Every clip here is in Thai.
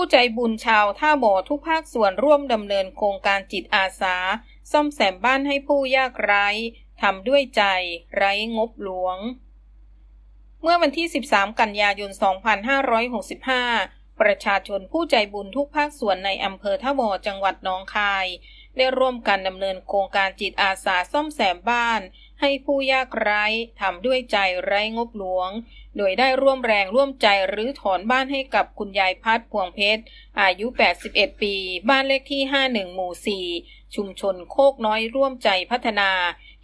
ผู้ใจบุญชาวท่าบ่อทุกภาคส่วนร่วมดำเนินโครงการจิตอาสา ซ่อมแซมบ้านให้ผู้ยากไร้ทำด้วยใจ ไร้งบหลวง เมื่อวันที่ 13 กันยายน 2565 ประชาชนผู้ใจบุญทุกภาคส่วนในอำเภอท่าบ่อจังหวัดหนองคาย ได้ร่วมกันดำเนินโครงการจิตอาสาซ่อมแซมบ้าน ให้ผู้ยากไร้ทำด้วยใจไร้งบหลวง โดยได้ร่วมแรงร่วมใจหรือถอนบ้านให้กับคุณยายพัดพวงเพชร อายุ 81 ปี บ้านเลขที่ 51 หมู่ 4 ชุมชนโคกน้อยร่วมใจพัฒนา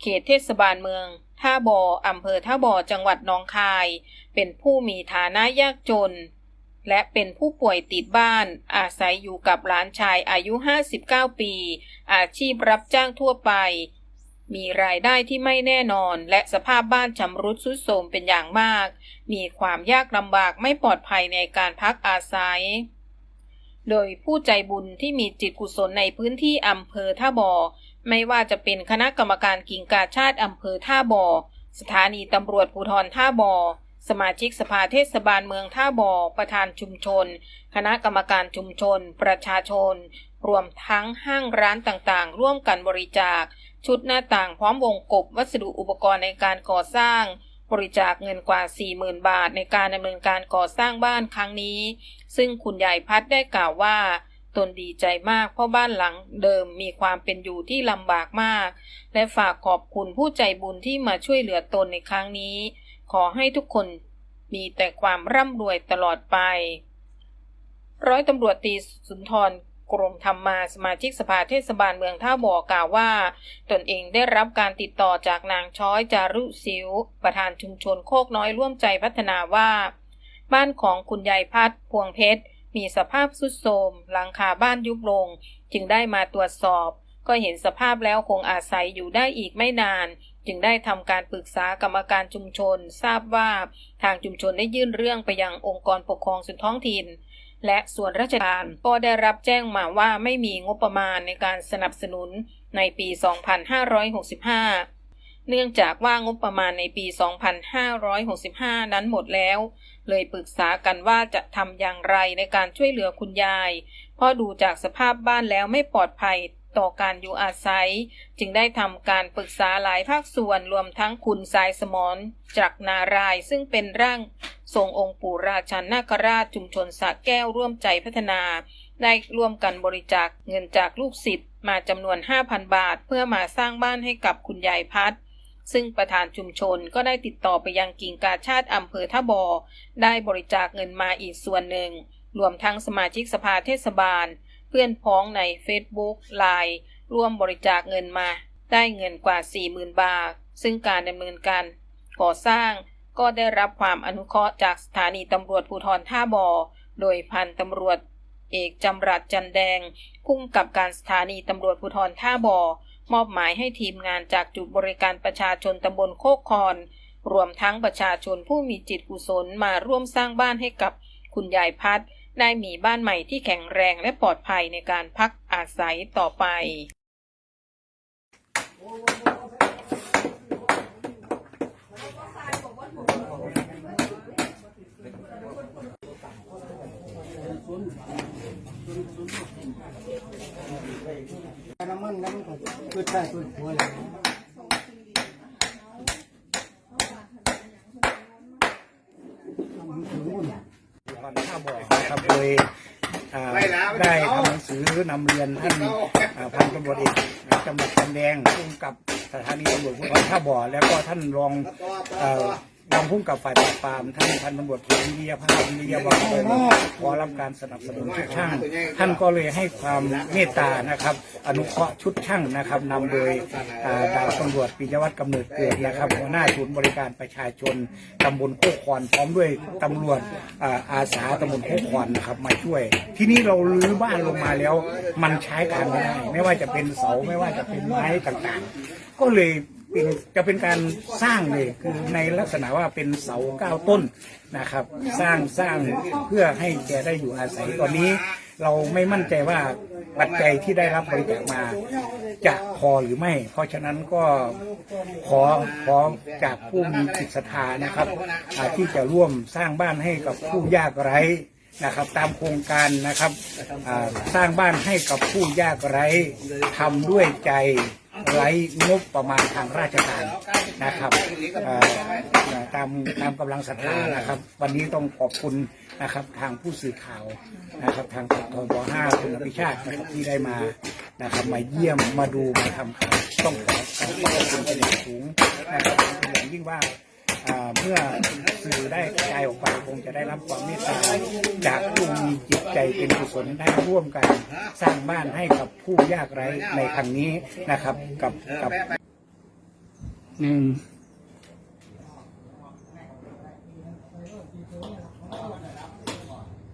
เขตเทศบาลเมืองท่าบ่ออำเภอท่าบ่อจังหวัดหนองคาย เป็นผู้มีฐานะยากจน และเป็นผู้ป่วยติดบ้าน อาศัยอยู่กับหลานชายอายุ 59 ปี อาชีพรับจ้างทั่วไป มีรายได้ที่ไม่แน่นอน และสภาพบ้านชำรุดทรุดโทรมเป็นอย่างมาก มีความยากลำบากไม่ปลอดภัยในการพักอาศัย โดยผู้ใจบุญที่มีจิตกุศลในพื้นที่อำเภอท่าบ่อไม่ว่าจะเป็นคณะกรรมการกิ่งกาชาติอำเภอท่าบ่อสถานีตำรวจภูธรท่าบ่อสมาชิกสภาเทศบาลเมืองท่าบ่อ ประธานชุมชน คณะกรรมการชุมชน ประชาชน รวมทั้งห้างร้านต่างๆ ร่วมกันบริจาค ชุดหน้าต่างพร้อมวงกบวัสดุอุปกรณ์ในการก่อสร้าง บริจาคเงินกว่า 40,000 บาทในการดำเนินการก่อสร้างบ้านครั้งนี้ ซึ่งคุณยายพัดได้กล่าวว่า ตนดีใจมากเพราะบ้านหลังเดิมมีความเป็นอยู่ที่ลำบากมาก และฝากขอบคุณผู้ใจบุญที่มาช่วยเหลือตนในครั้งนี้ ขอให้ทุกคนมีแต่ความร่ำรวยตลอดไป ร้อยตำรวจตรีสุนทร กรมธรรมมาสมาชิกสภาเทศบาลเมืองท่าบ่อกล่าวว่า ตนเองได้รับการติดต่อจากนางช้อยจารุสิว ประธานชุมชนโคกน้อยร่วมใจพัฒนาว่า บ้านของคุณยายพัดพวงเพชร มีสภาพสุดโทรมหลังคาบ้านยุบลง จึงได้มาตรวจสอบ ก็เห็นสภาพแล้วคงอาศัยอยู่ได้อีกไม่นาน จึงได้ทำการปรึกษากรรมการชุมชน ทราบว่าทางชุมชนได้ยื่นเรื่องไปยังองค์กรปกครองส่วนท้องถิ่น และส่วนราชการก็ได้รับแจ้งมาว่าไม่มีงบประมาณในการสนับสนุนในปี 2565 เนื่องจากว่างบประมาณในปี 2565 นั้นหมดแล้ว เลยปรึกษากันว่าจะทำอย่างไรในการช่วยเหลือคุณยาย เพราะดูจากสภาพบ้านแล้วไม่ปลอดภัยต่อการอยู่อาศัย จึงได้ทำการปรึกษาหลายภาคส่วนรวมทั้งคุณสายสมรจากนารายซึ่งเป็นร่าง ทรงองค์ปู่ราชันนาคราชชุมชนสะแก้วร่วมใจพัฒนา ได้ร่วมกันบริจาคเงินจากลูกศิษย์มาจำนวน 5,000 บาท เพื่อมาสร้างบ้านให้กับคุณยายพัดซึ่งประธานชุมชนก็ได้ติดต่อไปยังกิ่งกาชาติอำเภอท่าบอ ได้บริจาคเงินมาอีกส่วนหนึ่ง รวมทั้งสมาชิกสภาเทศบาล เพื่อนพ้องใน Facebook ไลน์ร่วมบริจาคเงินมา ได้เงินกว่า 40,000 บาท ซึ่งการดำเนินการก่อสร้าง ก็ได้รับความอนุเคราะห์จากสถานีตำรวจภูธรท่าบอโดยพันตำรวจเอกจำรัดจันแดงพุ่งกับการสถานีตำรวจภูธรท่าบ่อ มอบหมายให้ทีมงานจากจุดบริการประชาชนตำบลโคกคอนรวมทั้งประชาชนผู้มีจิตกุศลมาร่วมสร้างบ้านให้กับคุณยายพัด ได้มีบ้านใหม่ที่แข็งแรงและปลอดภัยในการพักอาศัยต่อไป น้ำมันน้ำมันก็คือใช่คือหัวเลยวันท่าบ่อนะครับโดยได้ทำหนังสือนำเรียนท่านพันตำรวจเอกจังหวัดจันแดงพุ่งกับสถานีตำรวจภูธรท่าบ่อ แล้วก็ท่านรอง เอ่อรองพุ่งกับฝ่ายปราบปรามท่านพันตำรวจโทวิริยภาพวิริยวังขอรับการสนับสนุนชุดช่าง ท่านก็เลยให้ความเมตตานะครับ อนุเคราะห์ชุดช่างนะครับนำโดยดาวตำรวจปิยวัฒน์กำเนิดเกิดนะครับหัวหน้าศูนย์บริการประชาชนตำบลโคกคอนพร้อมด้วยตำรวจอาสาตำบลโคกคอนนะครับมาช่วย ที่นี้เราลื้อบ้านลงมาแล้ว มันใช้การไม่ได้ไม่ว่าจะเป็นเสาไม่ว่าจะเป็นไม้ต่างๆ ก็เลย เป็นจะเป็นการสร้างเลยคือในลักษณะว่าเป็นเสาเก้าต้นนะครับ สร้างสร้างเพื่อให้แกได้อยู่อาศัยตอนนี้ เราไม่มั่นใจว่าปัจจัยที่ได้รับบริจาคมาจะพอหรือไม่ เพราะฉะนั้นก็ขอขอจากผู้มีจิตศรัทธานะครับอ่าที่จะร่วมสร้างบ้านให้กับผู้ยากไร้นะครับตามโครงการนะครับอ่าสร้างบ้านให้กับผู้ยากไร้ทำด้วยใจ ไร้งบประมาณทางราชการนะครับตามตามกำลังศรัทธานะครับ วันนี้ต้องขอบคุณนะครับทางผู้สื่อข่าวนะครับทางทบห้าคุณอภิชาตินะครับที่ได้มานะครับมาเยี่ยมมาดูมาทำข่าวต้องขอขอบคุณเป็นอย่างสูงนะครับเป็นอย่างยิ่งว่า เมื่อสื่อได้กระจายออกไปคงจะได้รับความเมตตาจากผู้มีจิตใจเป็นกุศลได้ร่วมกันสร้างบ้านให้กับผู้ยากไร้ในครั้งนี้นะครับ กับกับหนึ่ง